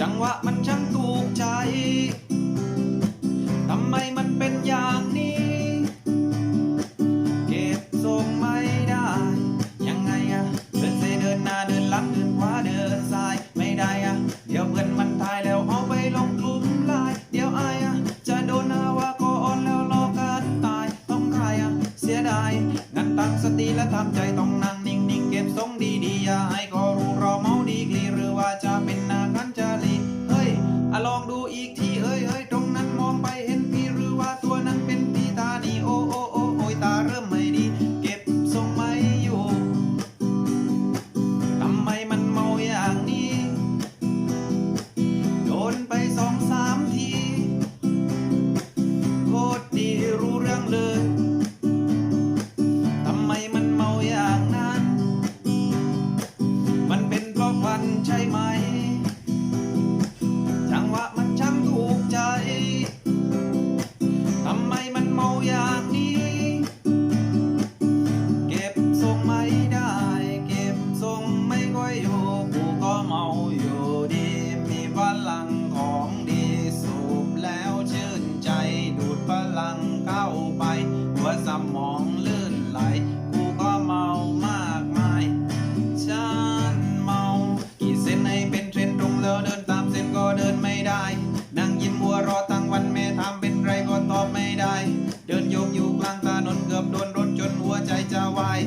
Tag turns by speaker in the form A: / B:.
A: จังหวะมันช่างถูกใจ ทำไมมันเป็นอย่างนี้ เก็ทรงไม่ได้ ยังไงอะเดินเซเดินนาเดินลังเดินขวาเดินซ้ายไม่ได้อะเดี๋ยวเพื่นมันทายแล้วเอาไปลงกลุ่มลาย เดี๋ยวออะจะโดนอาว่ากออนแล้วรอกันตาย ต้องคาอะเสียดายงั้นตั้งสติและทำใจต้อง I, I don't. ตอบไม่ได้ เดินโยกอยู่กลางถนนเกือบโดนรถจนหัวใจจะวาย